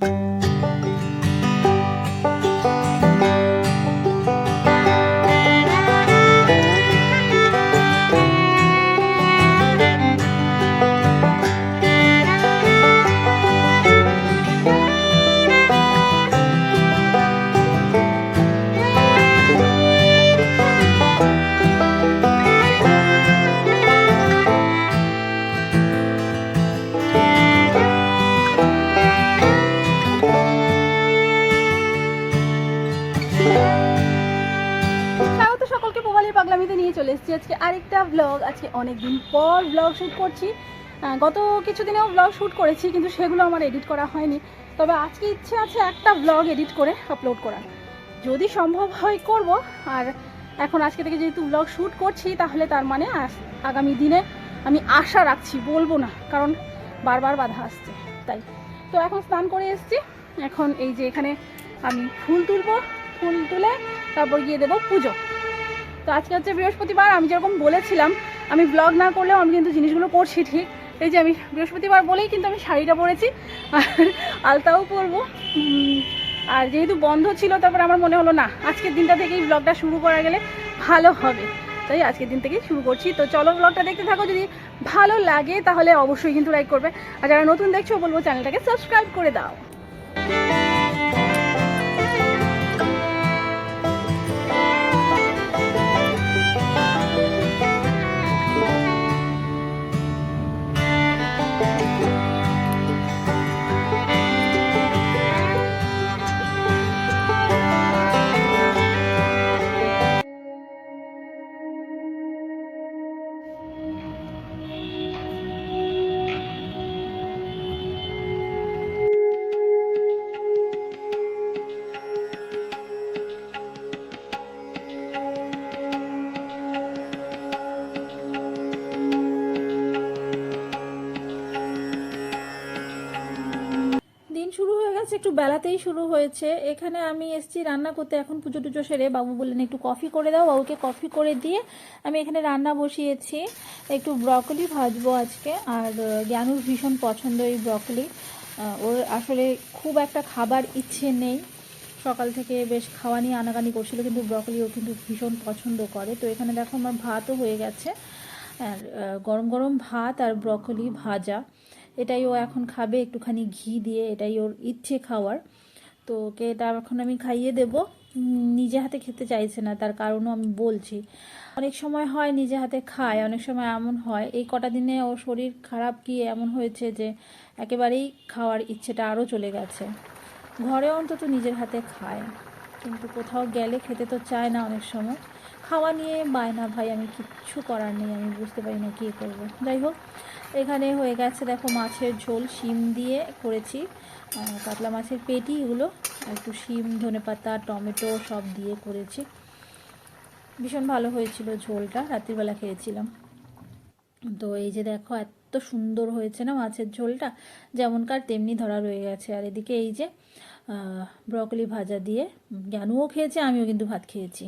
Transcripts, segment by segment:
you আজকে অনেকদিন পর ব্লগ শ্যুট করছি। গত কিছুদিনেও ব্লগ শ্যুট করেছি, কিন্তু সেগুলো আমার এডিট করা হয়নি। তবে আজকে ইচ্ছে আছে একটা ব্লগ এডিট করে আপলোড করার। যদি সম্ভব হয় করব, আর এখন আজকে থেকে যেহেতু ব্লগ শ্যুট করছি, তাহলে তার মানে আগামী দিনে আমি আশা রাখছি, বলব না, কারণ বারবার বাধা আসছে, তাই। তো এখন স্নান করে এসেছি। এখন এই যে এখানে আমি ফুল তুলবো, ফুল তুলে তারপর গিয়ে দেবো পুজো। তো আজকে হচ্ছে বৃহস্পতিবার, আমি যেরকম বলেছিলাম আমি ব্লগ না করলেও আমি কিন্তু জিনিসগুলো করছি ঠিক। এই যে আমি বৃহস্পতিবার বলেই কিন্তু আমি শাড়িটা পরেছি। আর আলতাও পরবো। আর যেহেতু বন্ধ ছিল, তারপর আমার মনে হলো না, আজকের দিনটা থেকেই ব্লগটা শুরু করা গেলে ভালো হবে। তাই আজকের দিন থেকেই শুরু করছি। তো চলো ব্লগটা দেখতে থাকো। যদি ভালো লাগে, তাহলে অবশ্যই কিন্তু লাইক করবে। আর যারা নতুন দেখছ, বলব চ্যানেলটাকে সাবস্ক্রাইব করে দাও। বেলাতেই শুরু হয়েছে। এখানে আমি এসেছি রান্না করতে। এখন পুজো টুজো সেরে বাবু বললেন, একটু কফি করে দাও। বাবুকে কফি করে দিয়ে আমি এখানে রান্না বসিয়েছি। একটু ব্রকলি ভাজবো আজকে। আর জ্ঞানুর ভীষণ পছন্দ এই ব্রকলি। ওর আসলে খুব একটা খাবার ইচ্ছে নেই। সকাল থেকে বেশ খাওয়া নিয়ে আনাগানি করছিল, কিন্তু ব্রকলি ও কিন্তু ভীষণ পছন্দ করে। তো এখানে দেখো আমার ভাতও হয়ে গেছে। আর গরম গরম ভাত আর ব্রকলি ভাজা। এটাই ও এখন খাবে, একটুখানি ঘি দিয়ে, এটাই ওর ইচ্ছে খাওয়ার। তো ওকে এটা এখন আমি খাইয়ে দেব। নিজে হাতে খেতে চাইছে না, তার কারণও আমি বলছি। অনেক সময় হয় নিজে হাতে খায়, অনেক সময় এমন হয়। এই কটা দিনে ওর শরীর খারাপ কি এমন হয়েছে যে একেবারেই খাওয়ার ইচ্ছেটা আরও চলে গেছে। ঘরে অন্তত নিজের হাতে খায়। কিন্তু কোথাও গেলে খেতে তো চায় না অনেক সময়। খাওয়া নিয়ে বায়না, ভাই, আমি কিচ্ছু করার নেই, আমি বুঝতে পারি না কী করব। যাই হোক এখানে হয়ে গেছে, দেখো মাছের ঝোল, শিম দিয়ে করেছি। কাতলা মাছের পেটি, এগুলো একটু শিম, ধনেপাতা, টমেটো সব দিয়ে করেছি। ভীষণ ভালো হয়েছিল ঝোলটা, রাত্রিবেলা খেয়েছিলাম। তো এই যে দেখো, এত সুন্দর হয়েছে না মাছের ঝোলটা? যেমনকার তেমনি ধরা রয়ে গেছে। আর এদিকে এই যে ব্রকলি ভাজা দিয়ে জ্ঞানুও খেয়েছে, আমিও কিন্তু ভাত খেয়েছি।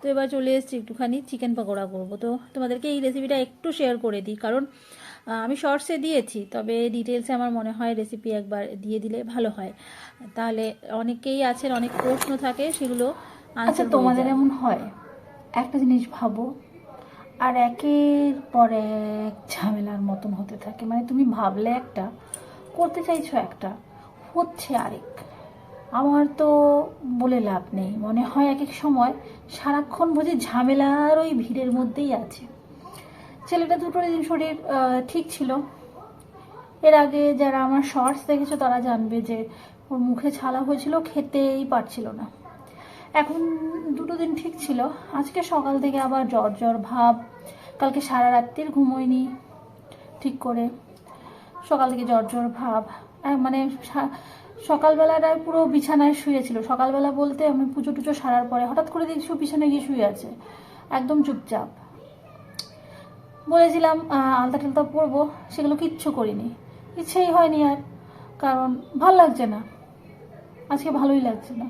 তো এবার চলে এসেছি একটুখানি চিকেন পকোড়া করব। তো তোমাদেরকে এই রেসিপিটা একটু শেয়ার করে দিই, কারণ আমি শর্টসে দিয়েছি তবে ডিটেলসে আমার মনে হয় রেসিপি একবার দিয়ে দিলে ভালো হয়। তাহলে অনেকেই আছেন অনেক প্রশ্ন থাকে সেগুলো আচ্ছা তোমাদের এমন হয়? একটা জিনিস ভাবো আর একের পর এক ঝামেলার মতন হতে থাকে। মানে তুমি ভাবলে একটা করতে চাইছো একটা হচ্ছে আরেক। আমার তো বলে লাভ নেই। মনে হয় এক এক সময় সারাক্ষণ বুঝি ঝামেলার ওই ভিড়ের মধ্যেই আছে। ছেলেটা দুটো দিন শরীর ঠিক ছিল। এর আগে যারা আমার শর্টস দেখেছ, তারা জানবে যে ওর মুখে ছালা হয়েছিল, খেতেই পারছিল না। এখন দুটো দিন ঠিক ছিল। আজকে সকাল থেকে আবার জ্বর জ্বর ভাব। কালকে সারা রাত্রির ঘুমোয়নি ঠিক করে। সকাল থেকে জ্বর জ্বর ভাব। মানে সকালবেলাটায় পুরো বিছানায় শুয়েছিল। সকালবেলা বলতে আমি পুজো টুজো সারার পরে হঠাৎ করে দেখছি বিছানায় গিয়ে শুয়ে আছে। একদম চুপচাপ। বলেছিলাম আলতা টালতা পরবো, সেগুলো কিচ্ছু করিনি। ইচ্ছেই হয়নি আর, কারণ ভালো লাগছে না। আজকে ভালোই লাগছে না।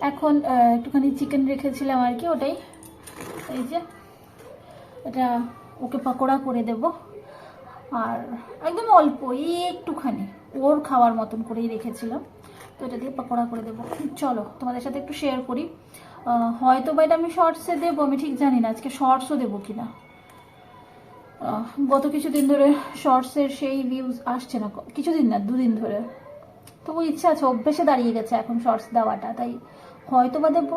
এখন একটুখানি চিকেন রেখেছিলাম আর কি ওটাই। এই যে, এটা ওকে পকোড়া করে দেব। আর একদম অল্প, একটুখানি, ওর খাওয়ার মতন করেই রেখেছিলাম। তো এটা দিয়ে পকোড়া করে দেবো। চলো, তোমাদের সাথে একটু শেয়ার করি। হয়তো বা এটা আমি শর্টসে দেবো, আমি ঠিক জানি না, আজকে শর্টসও দেবো কিনা। গত কিছুদিন ধরে শর্টসের সেই ভিউজ আসছে না কিছুদিন না, দুদিন ধরে। তবু ইচ্ছা আছে, অভ্যেসে দাঁড়িয়ে গেছে এখন শর্টস দেওয়াটা, তাই হয়তো বা দেবো,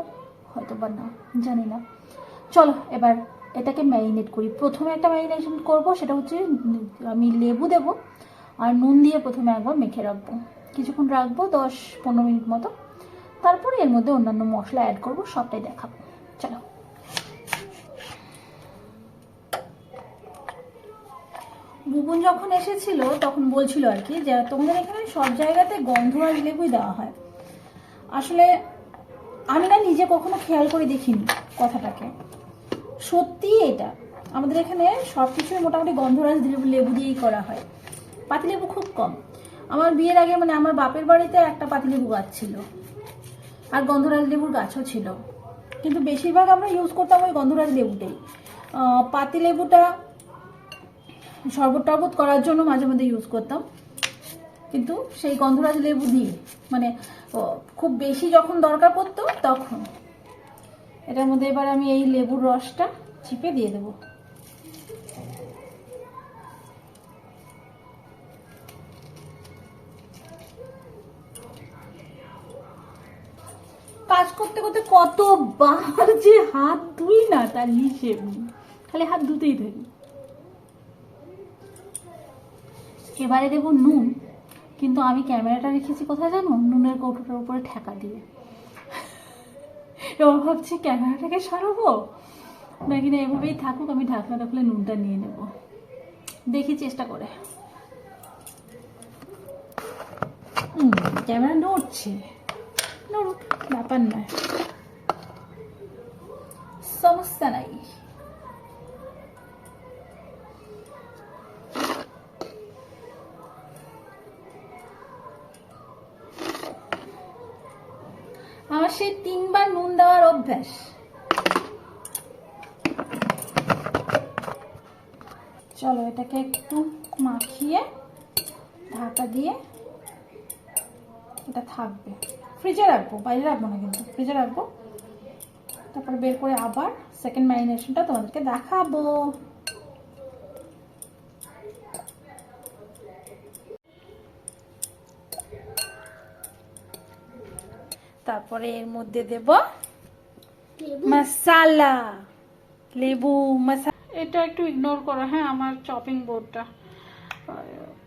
হয়তো বা না, জানি না। চলো, এবার এটাকে ম্যারিনেট করি। প্রথমে একটা ম্যারিনেশন করব, সেটা হচ্ছে আমি লেবু দেব, আর নুন দিয়ে প্রথমে একবার মেখে রাখব। কিছুক্ষণ রাখব, দশ পনেরো মিনিট মতো। তারপরে এর মধ্যে অন্যান্য মশলা অ্যাড করব, সবটাই দেখাবো। চলো। বুবুন যখন এসেছিল, তখন বলছিল আর কি যে তোমাদের এখানে সব জায়গাতে গন্ধ আর লেবুই দেওয়া হয়। আসলে আমি না নিজে কখনো খেয়াল করে দেখিনি কথাটাকে। সত্যি এটা। আমাদের এখানে সব কিছুই মোটামুটি গন্ধরাজ লেবু লেবু দিয়েই করা হয়। পাতিলেবু খুব কম। আমার বিয়ের আগে মানে আমার বাপের বাড়িতে একটা পাতিলেবু গাছ ছিল। আর গন্ধরাজ লেবুর গাছও ছিল। কিন্তু বেশিরভাগ আমরা ইউজ করতাম ওই গন্ধরাজ লেবুটাই। আহ, পাতিলেবুটা শরবত টরবত করার জন্য মাঝে মধ্যে ইউজ করতাম। কিন্তু সেই গন্ধরাজ লেবু দিয়ে মানে খুব বেশি যখন দরকার পড়তো তখন। এটার মধ্যে এবার আমি এই লেবুর রসটা চিপে দিয়ে দেবো। কাজ করতে করতে কতবার যে হাত ধুই না তার হিসেব খালি হাত ধুতেই থাকি এবারে দেবো নুন, কিন্তু আমি ক্যামেরাটা রেখেছি কোথায় জানো? নুনের কৌটোটার উপরে ঠেকা দিয়ে। এবার ভাবছি ক্যামেরাটাকে সরাবো? নাকি না এভাবেই থাকুক, আমি ঢাকনাটা খুলে নুনটা নিয়ে নেব। দেখি চেষ্টা করে। ক্যামেরা নড়ছে। ব্যাপার নয়। সমস্যা নাই। আমার সেই তিনবার নুন দেওয়ার অভ্যাস। চলো এটাকে একটু মাখিয়ে, ঢাকা দিয়ে এটা থাকবে। ফ্রিজে রাখব বাইরে রাখব না কিন্তু ফ্রিজে রাখব। তারপরে বের করে আবার সেকেন্ড ম্যারিনেশনটা তোমাদেরকে দেখাবো। তারপরে এর মধ্যে দেব মশালা লেবু মশালা এটা একটু ইগনোর করো হ্যাঁ আমার চপিং বোর্ডটা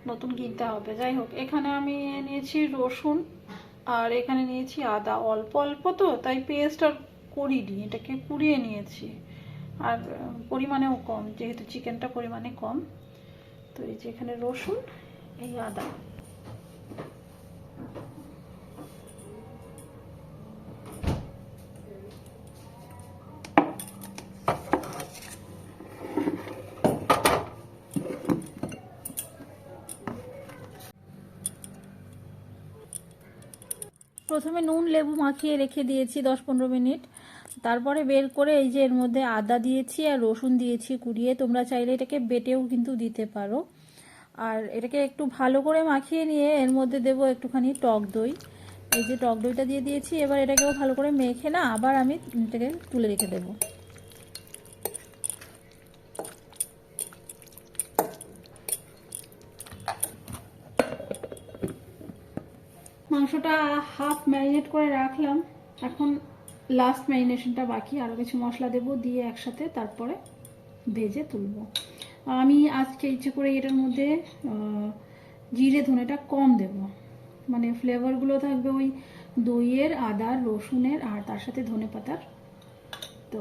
নতুন কিনতে হবে যাই হোক। এখানে আমি নিয়েছি রসুন আর এখানে নিয়েছি আদা। অল্প অল্প তো, তাই পেস্ট আর করিনি, এটাকে কুড়িয়ে নিয়েছি। আর পরিমাণেও কম, যেহেতু চিকেনটা পরিমাণে কম। তো এই যে এখানে রসুন, এই আদা। প্রথমে নুন, লেবু মাখিয়ে রেখে দিয়েছি দশ পনেরো মিনিট। তারপরে বের করে এই যে এর মধ্যে আদা দিয়েছি আর রসুন দিয়েছি কুড়িয়ে। তোমরা চাইলে এটাকে বেটেও কিন্তু দিতে পারো। আর এটাকে একটু ভালো করে মাখিয়ে নিয়ে এর মধ্যে দেবো একটুখানি টক দই। এই যে টক দইটা দিয়ে দিয়েছি, এবার এটাকেও ভালো করে মেখে না, আবার আমি এটাকে তুলে রেখে দেবো। মাংসটা হাফ ম্যারিনেট করে রাখলাম। এখন লাস্ট ম্যারিনেশনটা বাকি। আরও কিছু মশলা দেবো, দিয়ে একসাথে তারপরে ভেজে তুলব। আমি আজকে ইচ্ছে করে এটার মধ্যে জিরে ধনেটা কম দেব। মানে ফ্লেভারগুলো থাকবে ওই দইয়ের আদার রসুনের, আর তার সাথে ধনে পাতার। তো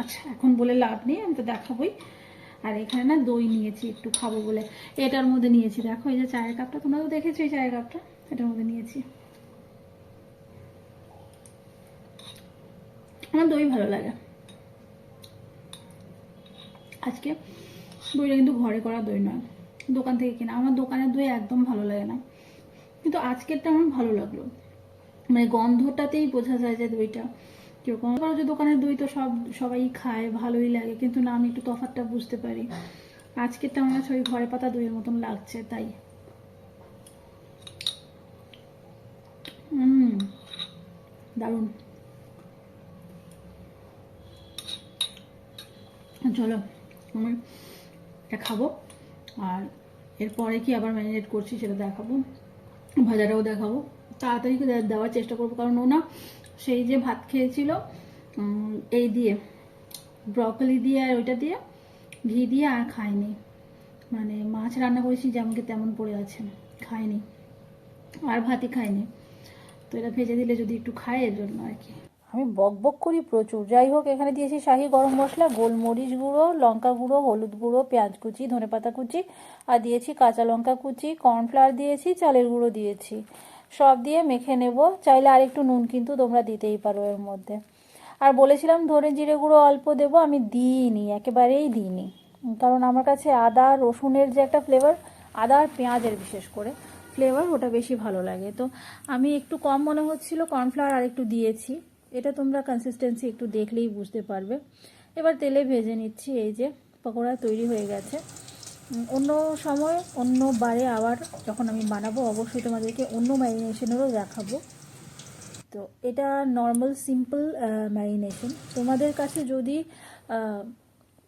আচ্ছা এখন বলে লাভ নেই, আমি তো দেখাবোই। আর এখানে না দই নিয়েছি, একটু খাব বলে। এটার মধ্যে নিয়েছি। দেখো, এই যে চায়ের কাপটা, তোমরা তো দেখেছ এই চায়ের কাপটা? এটার মধ্যে নিয়েছি। আমার দই ভালো লাগে। আজকে দইটা কিন্তু ঘরে করা দই নয়, দোকান থেকে আমার দোকানের দই একদম ভালো লাগে না। কিন্তু আজকেরটা আমার ভালো লাগল। মানে গন্ধটাতেই বোঝা যায় যে দইটা কীরকম। কারও যে দোকানের দই তো সব, সবাই খায়, ভালোই লাগে। কিন্তু না, আমি একটু তফাৎটা বুঝতে পারি। আজকেরটা আমার ওই ঘরে পাতা দইয়ের মতন লাগছে, তাই। দারুণ। চলো আমি এটা খাব। আর এরপরে কি আবার ম্যারিনেট করছি সেটা দেখাবো। ভাজাটাও দেখাবো। তাড়াতাড়ি দেওয়ার চেষ্টা করব, কারণ ও না সেই যে ভাত খেয়েছিল এই দিয়ে, ব্রকলি দিয়ে আর ওইটা দিয়ে, ঘি দিয়ে আর খায়নি। মানে মাছ রান্না করেছি যেমনকে তেমন পড়ে আছে, খায়নি। আর ভাতই খায়নি। তো এটা ভেজে দিলে যদি একটু খায়, এর জন্য আর কি। আমি বক বক করি প্রচুর। যাই হোক, এখানে দিয়েছি শাহি গরম মশলা, গোলমরিচ গুঁড়ো, লঙ্কা গুঁড়ো, হলুদ গুঁড়ো, পেঁয়াজ কুচি ধনেপাতা কুচি, আর দিয়েছি কাঁচা লঙ্কা কুচি, কর্নফ্লাওয়ার দিয়েছি, চালের গুঁড়ো দিয়েছি। সব দিয়ে মেখে নেব। চাইলে আর একটু নুন কিন্তু তোমরা দিতেই পারো এর মধ্যে। আর বলেছিলাম ধনে জিরে গুঁড়ো অল্প দেবো, আমি দিইনি, একেবারেই দিইনি। কারণ আমার কাছে আদা, রসুনের যে একটা ফ্লেভার আদা আর পেঁয়াজের বিশেষ করে। ফ্লেভার ওটা বেশি ভালো লাগে। তো আমি একটু কম মনে হচ্ছিল কর্নফ্লাওয়ার আর একটু দিয়েছি। এটা তোমরা কনসিস্টেন্সি একটু দেখলেই বুঝতে পারবে। এবার তেলে ভেজে নিচ্ছি, এই যে পকোড়া তৈরি হয়ে গেছে। অন্য সময় অন্য বারে আবার যখন আমি বানাবো, অবশ্যই তোমাদেরকে অন্য ম্যারিনেশনেরও দেখাবো। তো এটা নর্মাল সিম্পল ম্যারিনেশন তোমাদের কাছে যদি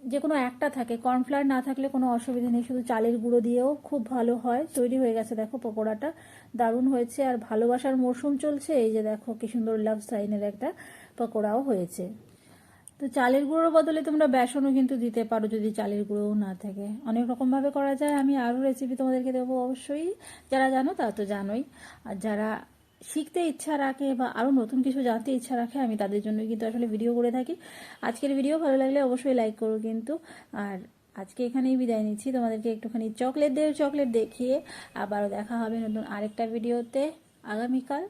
যে কোনো একটা থাকে কর্নফ্লাওয়ার না থাকলে কোনো অসুবিধা নেই, শুধু চালের গুঁড়ো দিয়েও খুব ভালো হয়। তৈরি হয়ে গেছে, দেখো পকোড়াটা। দারুণ হয়েছে, আর ভালোবাসার মরশুম চলছে। এই যে দেখো কি সুন্দর লাভ সাইনের একটা পকোড়াও হয়েছে। তো চালের গুঁড়োর বদলে তোমরা বেসনও কিন্তু দিতে পারো যদি চালের গুঁড়োও না থাকে। অনেক রকমভাবে করা যায়, আমি আরও রেসিপি তোমাদেরকে দেবো অবশ্যই। যারা জানো তা তো জানোই। আর যারা শিখতে ইচ্ছা রাখে বা আরও নতুন কিছু জানতে ইচ্ছা রাখে, আমি তাদের জন্য কিন্তু আসলে ভিডিও করে থাকি। আজকের ভিডিও ভালো লাগলে অবশ্যই লাইক করো কিন্তু। আর আজকে এখানেই বিদায় নিচ্ছি। তোমাদেরকে একটুখানি চকলেট দিয়ে চকলেট দেখিয়ে আবারও দেখা হবে নতুন আরেকটা ভিডিওতে আগামীকাল,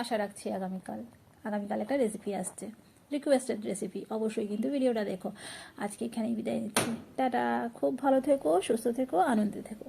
আশা রাখছি আগামীকাল আগামীকাল একটা রেসিপি আসছে। রিকোয়েস্টেড রেসিপি অবশ্যই কিন্তু ভিডিওটা দেখো। আজকে এখানেই বিদায় নিচ্ছি। টাটা, খুব ভালো থেকো, সুস্থ থেকো, আনন্দে থেকো।